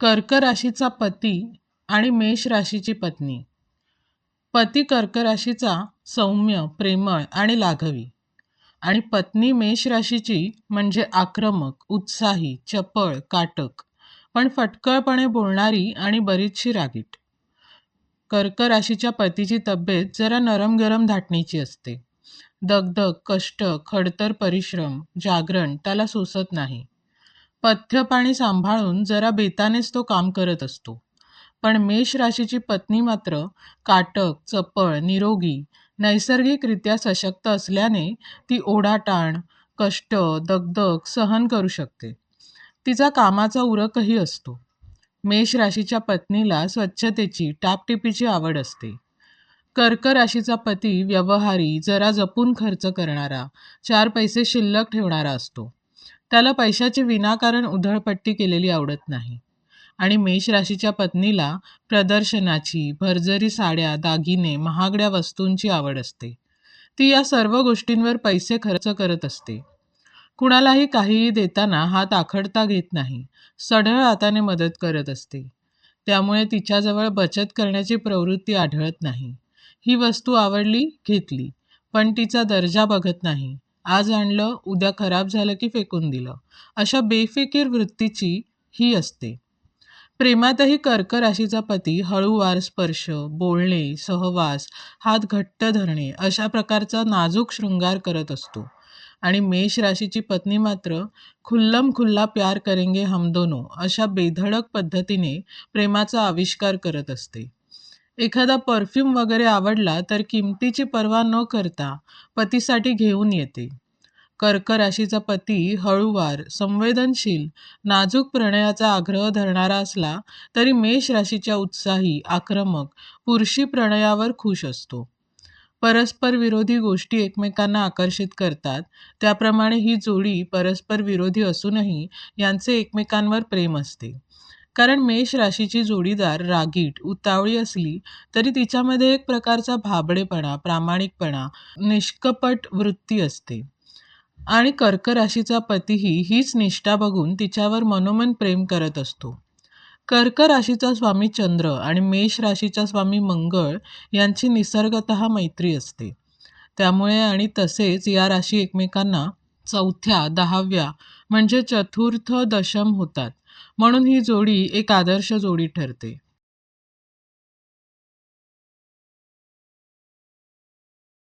कर्क राशीचा पती आणि मेष राशीची पत्नी. पती कर्क राशीचा सौम्य प्रेमळ आणि लाघवी. आणि पत्नी मेष राशीची म्हणजे आक्रमक उत्साही चपळ काटक पण फटकळपणे बोलणारी आणि बरीचशी रागीट. कर्क राशीच्या पतीची तब्येत जरा नरम गरम धाटणीची असते. दगदग कष्ट खडतर परिश्रम जागरण त्याला सोसत नाही. पथ्यपाणी सांभाळून जरा बेतानेच तो काम करत असतो. पण मेष राशीची पत्नी मात्र काटक चपळ निरोगी नैसर्गिकरित्या सशक्त असल्याने ती ओढाटाण कष्ट दगदग सहन करू शकते. तिचा कामाचा उरकही असतो. मेष राशीच्या पत्नीला स्वच्छतेची टापटिपीची आवड असते. कर्क राशीचा पती व्यवहारी जरा जपून खर्च करणारा चार पैसे शिल्लक ठेवणारा असतो. त्याला पैशाची विनाकारण उधळपट्टी केलेली आवडत नाही. आणि मेष राशीच्या पत्नीला प्रदर्शनाची भरजरी साड्या दागिने महागड्या वस्तूंची आवड असते. ती या सर्व गोष्टींवर पैसे खर्च करत असते. कुणालाही काहीही देताना हात आखडता घेत नाही. सढळ हाताने मदत करत असते. त्यामुळे तिच्याजवळ बचत करण्याची प्रवृत्ती आढळत नाही. ही वस्तू आवडली घेतली. पण तिचा दर्जा बघत नाही. आज आणलं उद्या खराब झालं की फेकून दिलं. अशा बेफिकीर वृत्तीची ही असते. प्रेमातही कर्क राशीचा पती हळूवार स्पर्श बोलणे सहवास हात घट्ट धरणे अशा प्रकारचा नाजूक शृंगार करत असतो. आणि मेष राशीची पत्नी मात्र खुल्लम खुल्ला प्यार करेंगे हम दोनो अशा बेधडक पद्धतीने प्रेमाचा आविष्कार करत असते. एखादा परफ्यूम वगैरे आवडला तर किमतीची पर्वा न करता पतीसाठी घेऊन येते. कर्क राशीचा पती हळूवार संवेदनशील नाजूक प्रणयाचा आग्रह धरणारा असला तरी मेष राशीच्या उत्साही आक्रमक पुरुषी प्रणयावर खुश असतो. परस्पर विरोधी गोष्टी एकमेकांना आकर्षित करतात. त्याप्रमाणे ही जोडी परस्पर विरोधी असूनही यांचे एकमेकांवर प्रेम असते. कारण मेष राशीची जोडीदार रागीट उतावळी असली तरी तिच्यामध्ये एक प्रकारचा भाबडेपणा प्रामाणिकपणा निष्कपट वृत्ती असते. आणि कर्क राशीचा पतीही हीच निष्ठा बघून तिच्यावर मनोमन प्रेम करत असतो. कर्क राशीचा स्वामी चंद्र आणि मेष राशीचा स्वामी मंगळ यांची निसर्गत मैत्री असते. त्यामुळे आणि तसेच या राशी एकमेकांना चौथ्या दहाव्या म्हणजे चतुर्थ दशम होतात. म्हणून ही जोडी एक आदर्श जोडी ठरते.